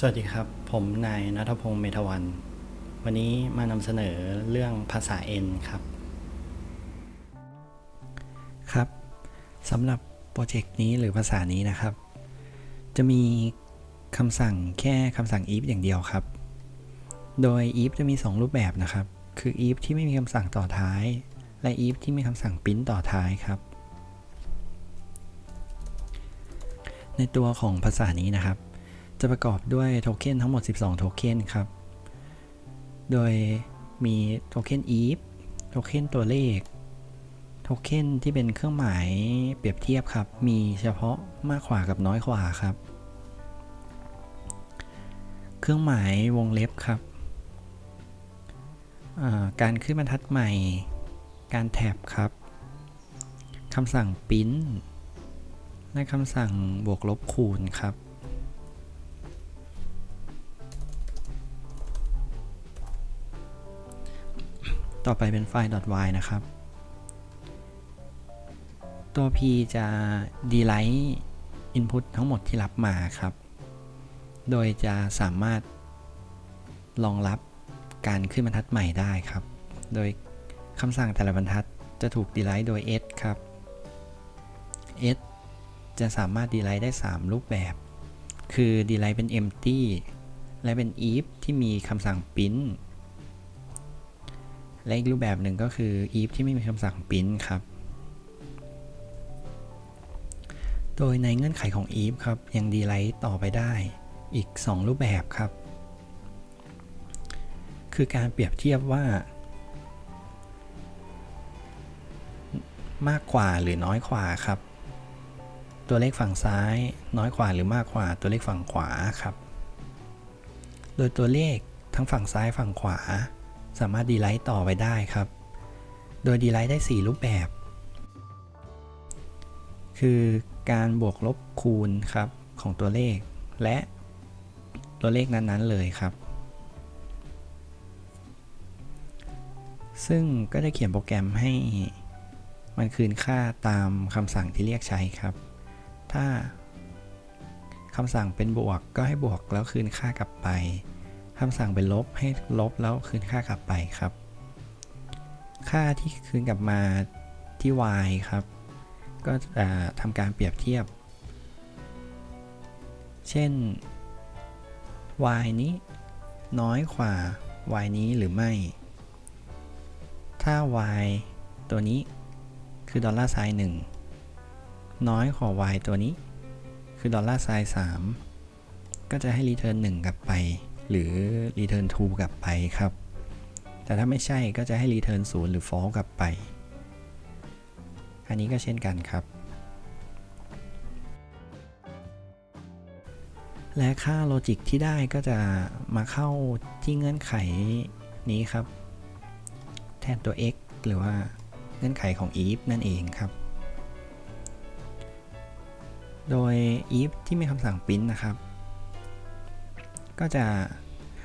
สวัสดีครับ ผมนายนัทพงศ์เมธวัน วันนี้มานำเสนอเรื่องภาษา N ครับ ครับสำหรับโปรเจกต์นี้หรือภาษานี้นะครับ จะมีคำสั่งแค่คำสั่ง if อย่างเดียวครับ โดย if จะมี 2 รูปแบบนะครับ คือ if ที่ไม่มีคำสั่งต่อท้าย และ if ที่มีคำสั่ง print ต่อท้ายครับ ในตัวของภาษานี้นะครับ จะประกอบด้วยโทเค็นทั้งหมด 12 โทเค็นครับ โดยมีโทเค็น if โทเค็นตัวเลข โทเค็นที่เป็นเครื่องหมายเปรียบเทียบครับ มีเฉพาะมากกว่ากับน้อยกว่าครับ เครื่องหมายวงเล็บครับ การขึ้นบรรทัดใหม่ การแท็บครับ คำสั่งปริ้นและคำสั่งบวกลบคูณครับ ต่อไปเป็นไฟล์ .y นะครับ ตัว p จะ delete input ทั้งหมดที่รับมาครับ โดยจะสามารถรองรับการขึ้นบรรทัดใหม่ได้ครับ โดยคำสั่งแต่ละบรรทัดจะถูก delete โดย s ครับ s จะสามารถ delete ได้ 3 รูปแบบ คือ delete เป็น empty และเป็น if ที่มีคำสั่ง print และอีกรูปแบบหนึ่งก็คือ if ที่ไม่มีคำสั่ง print ครับ โดยในเงื่อนไขของ if ครับ ยัง delete ต่อไปได้อีก 2 รูปแบบครับ คือการเปรียบเทียบว่า มากกว่าหรือน้อยกว่าครับ ตัวเลขฝั่งซ้าย น้อยกว่าหรือมากกว่าตัวเลขฝั่งขวาครับ โดยตัวเลขทั้งฝั่งซ้ายฝั่งขวา สามารถดีไลท์ต่อไปได้ครับ โดยดีไลท์ได้ 4 รูปแบบ คือการบวกลบคูณครับของตัวเลข และตัวเลขนั้นๆเลยครับ ซึ่งก็ได้เขียนโปรแกรมให้มันคืนค่าตามคำสั่งที่เรียกใช้ครับ ถ้าคำสั่งเป็นบวกก็ให้บวกแล้วคืนค่ากลับไป คำสั่งเป็นลบให้ลบแล้วคืนค่ากลับไปครับ ค่าที่คืนกลับมาที่ y ครับ ก็จะทำการเปรียบเทียบ เช่น y นี้น้อยกว่า y นี้หรือไม่ ถ้า y ตัวนี้คือดอลลาร์ไซน์หนึ่งน้อยกว่า y ตัวนี้ คือดอลลาร์ไซน์สามก็จะให้ return 1กลับไป หรือ return 2กลับไปครับ แต่ถ้าไม่ใช่ก็จะให้ return 0 หรือ false กลับไป อันนี้ก็เช่นกันครับ และค่าโลจิกที่ได้ก็จะมาเข้าที่เงื่อนไขนี้ครับ แทนตัว x หรือว่าเงื่อนไขของ if นั่นเองครับ โดย if ที่มีคำสั่ง print นะครับ ก็จะ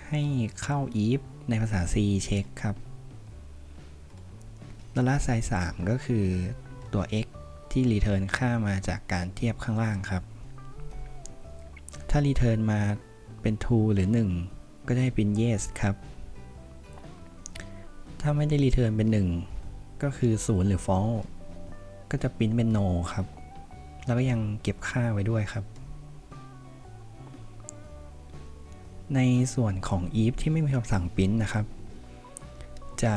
ให้เข้า if ในภาษา C เช็คครับดอลลาร์ไซน์3ก็คือตัว x ที่ return ค่ามาจากการเทียบข้างล่างครับ ถ้า return มาเป็น true หรือ 1 ก็จะให้เป็น yes ครับ ถ้าไม่ได้ return เป็น 1 ก็คือ 0 หรือ false ก็จะ print เป็น no ครับ แล้วก็ยังเก็บค่าไว้ด้วยครับ ในส่วนของ if ที่ไม่มีคำสั่ง print นะครับ จะ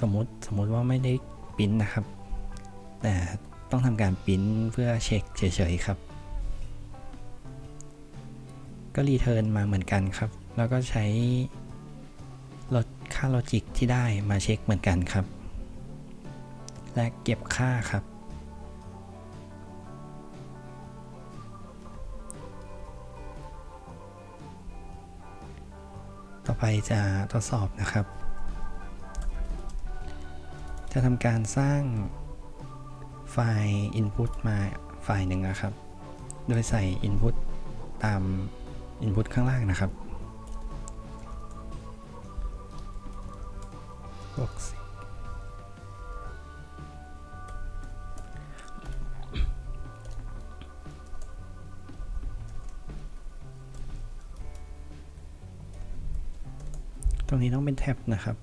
สมมติสมมติว่าไม่ได้ print นะครับ แต่ต้องทำการ print เพื่อเช็คเฉยๆครับ ก็ return มาเหมือนกันครับ แล้วก็ใช้ลดค่าโลจิกที่ได้มาเช็คเหมือนกันครับ และเก็บค่าครับ ไปจะทดสอบนะครับ จะทำการสร้างไฟล์ Input มาไฟล์หนึ่งนะครับ โดยใส่ Input ตาม Input ข้างล่างนะครับบวกสิ รงนี้ต้องเป็นแท็บนะครับ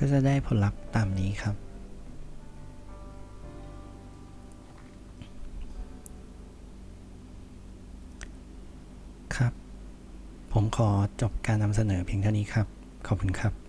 ก็จะได้ผลลัพธ์ตามนี้ครับครับ ผมขอจบการนำเสนอเพียงเท่านี้ครับ ขอบคุณครับ